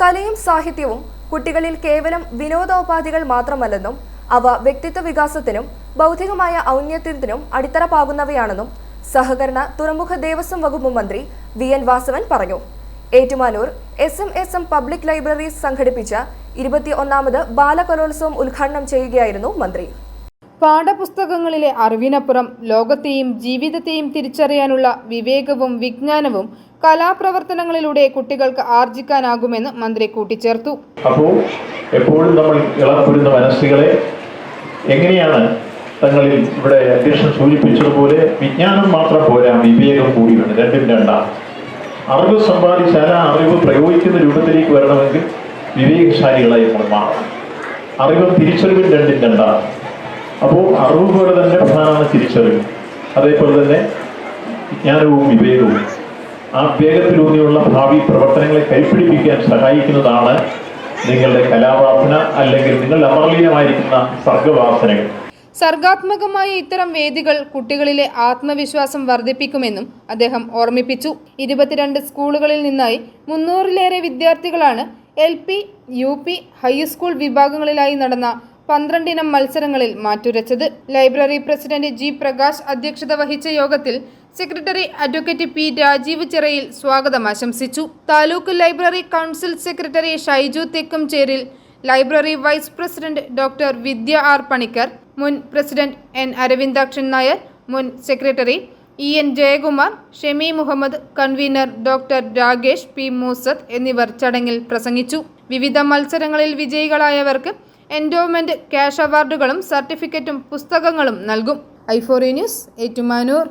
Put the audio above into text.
കലയും സാഹിത്യവും കുട്ടികളിൽ കേവലം വിനോദോപാധികൾ മാത്രമല്ലെന്നും അവ വ്യക്തിത്വ വികാസത്തിനും ബൗദ്ധികമായ ഔന്നത്യത്തിനും അടിത്തറ പാകുന്നവയാണെന്നും സഹകരണ തുറമുഖ ദേവസ്വം വകുപ്പ് മന്ത്രി വി എൻ വാസവൻ പറഞ്ഞു. Ettumanoor S M S M public library സംഘടിപ്പിച്ച ഇരുപത്തി ഒന്നാമത് ബാലകലോത്സവം ഉദ്ഘാടനം ചെയ്യുകയായിരുന്നു മന്ത്രി. പാഠപുസ്തകങ്ങളിലെ അറിവിനപ്പുറം ലോകത്തെയും ജീവിതത്തെയും തിരിച്ചറിയാനുള്ള വിവേകവും വിജ്ഞാനവും കലാപ്രവർത്തനങ്ങളിലൂടെ കുട്ടികൾക്ക് ആർജിക്കാനാകുമെന്ന് മന്ത്രി കൂട്ടിച്ചേർത്തു. അപ്പോൾ എപ്പോഴും നമ്മൾ ഇളപ്പുരുന്ന മനസ്സുകളെ എങ്ങനെയാണ് തങ്ങളിൽ ഇവിടെ അധ്യക്ഷൻ സൂചിപ്പിച്ചതുപോലെ വിജ്ഞാനം മാത്രം പോരാ വിവേകം കൂടി വേണം രണ്ടും രണ്ടാണ് അറിവ് സമ്പാദിച്ചാൽ ആ അറിവ് പ്രയോഗിക്കുന്ന രൂപത്തിലേക്ക് വരണമെങ്കിൽ വിവേകശാലികളായി നമ്മൾ മാറണം. അറിവും തിരിച്ചറിവും രണ്ടും രണ്ടാണ് അപ്പോൾ അറിവ് പോലെ തന്നെ പ്രധാനമാണ് തിരിച്ചറിവ്. അതേപോലെ തന്നെ വിജ്ഞാനവും വിവേകവും. ആ വിവേകത്തിലൂന്നിയുള്ള ഭാവി പ്രവർത്തനങ്ങളെ കൈപ്പിടിപ്പിക്കാൻ സഹായിക്കുന്നതാണ് നിങ്ങളുടെ കലാവാസന അല്ലെങ്കിൽ നിങ്ങളുടെ അമർലീയമായിരിക്കുന്ന സർഗവാസനകൾ. സർഗാത്മകമായ ഇത്തരം വേദികൾ കുട്ടികളിലെ ആത്മവിശ്വാസം വർദ്ധിപ്പിക്കുമെന്നും അദ്ദേഹം ഓർമ്മിപ്പിച്ചു. ഇരുപത്തിരണ്ട് സ്കൂളുകളിൽ നിന്നായി മുന്നൂറിലേറെ വിദ്യാർത്ഥികളാണ് L P U P high school വിഭാഗങ്ങളിലായി നടന്ന പന്ത്രണ്ടിനം മത്സരങ്ങളിൽ മാറ്റുരച്ചത്. ലൈബ്രറി പ്രസിഡന്റ് ജി പ്രകാശ് അധ്യക്ഷത വഹിച്ച യോഗത്തിൽ secretary advocate P Rajeev Chirayil സ്വാഗതം ആശംസിച്ചു. Taluk library council secretary Shaiju Thekkumcheril library vice president doctor Vidya R Panicker മുൻ പ്രസിഡന്റ് എൻ അരവിന്ദാക്ഷൻ നായർ മുൻ secretary E N Jayakumar Shemi Muhammad convener doctor Ragesh P Moosath എന്നിവർ ചടങ്ങിൽ പ്രസംഗിച്ചു. വിവിധ മത്സരങ്ങളിൽ വിജയികളായവർക്ക് endowment cash അവാർഡുകളും സർട്ടിഫിക്കറ്റും പുസ്തകങ്ങളും നൽകും. ഐഫോറി ന്യൂസ് ഏറ്റുമാനൂർ.